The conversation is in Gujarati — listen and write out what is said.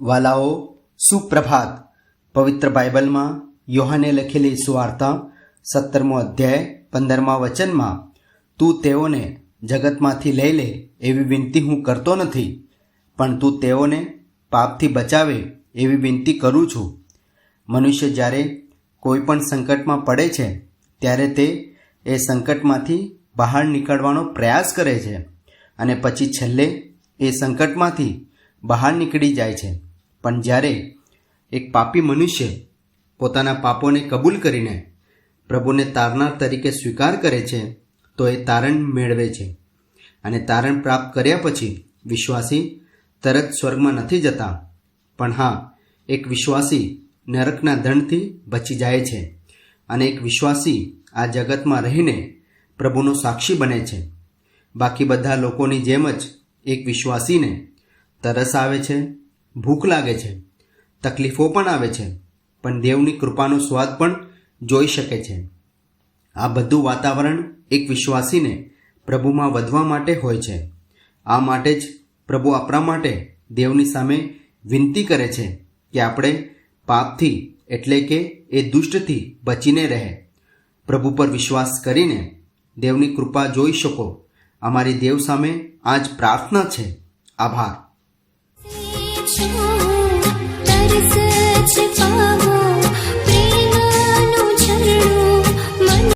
વાલાઓ, સુપ્રભાત, પવિત્ર બાઇબલમાં યોહાને લખેલી સુવાર્તા, સત્તરમો અધ્યાય, પંદરમા વચનમાં, તું તેઓને જગતમાંથી લઈ લે એવી વિનંતી હું કરતો નથી, પણ તું તેઓને પાપથી બચાવે એવી વિનંતી કરું છું. મનુષ્ય જ્યારે કોઈ પણ સંકટમાં પડે છે, ત્યારે તે એ સંકટમાંથી બહાર નીકળવાનો પ્રયાસ કરે છે અને પછી છેલ્લે એ સંકટમાંથી બહાર નીકળી જાય છે. પણ જ્યારે એક પાપી મનુષ્ય પોતાના પાપોને કબૂલ કરીને પ્રભુને તારનાર તરીકે સ્વીકાર કરે છે, તો એ તારણ મેળવે છે. અને તારણ પ્રાપ્ત કર્યા પછી વિશ્વાસી તરત સ્વર્ગમાં નથી જતા, પણ હા, એક વિશ્વાસી નરકના દંડથી બચી જાય છે અને એક વિશ્વાસી આ જગતમાં રહીને પ્રભુનો સાક્ષી બને છે. બાકી બધા લોકોની જેમ જ એક વિશ્વાસીને તરસ આવે છે ભૂખ લાગે છે. તકલીફો પણ આવે છે. પણ દેવની કૃપાનો સ્વાદ પણ જોઈ શકે છે. આ બધું વાતાવરણ એક વિશ્વાસીને પ્રભુમાં વધવા માટે હોય છે. આ માટે જ પ્રભુ આપણા માટે દેવની સામે વિનંતી કરે છે કે આપણે પાપથી એટલે કે એ દુષ્ટથી બચીને રહે. પ્રભુ પર વિશ્વાસ કરીને દેવની કૃપા જોઈ શકો. અમારી દેવ સામે આજ પ્રાર્થના છે. આભાર. છું તરસ જ પામ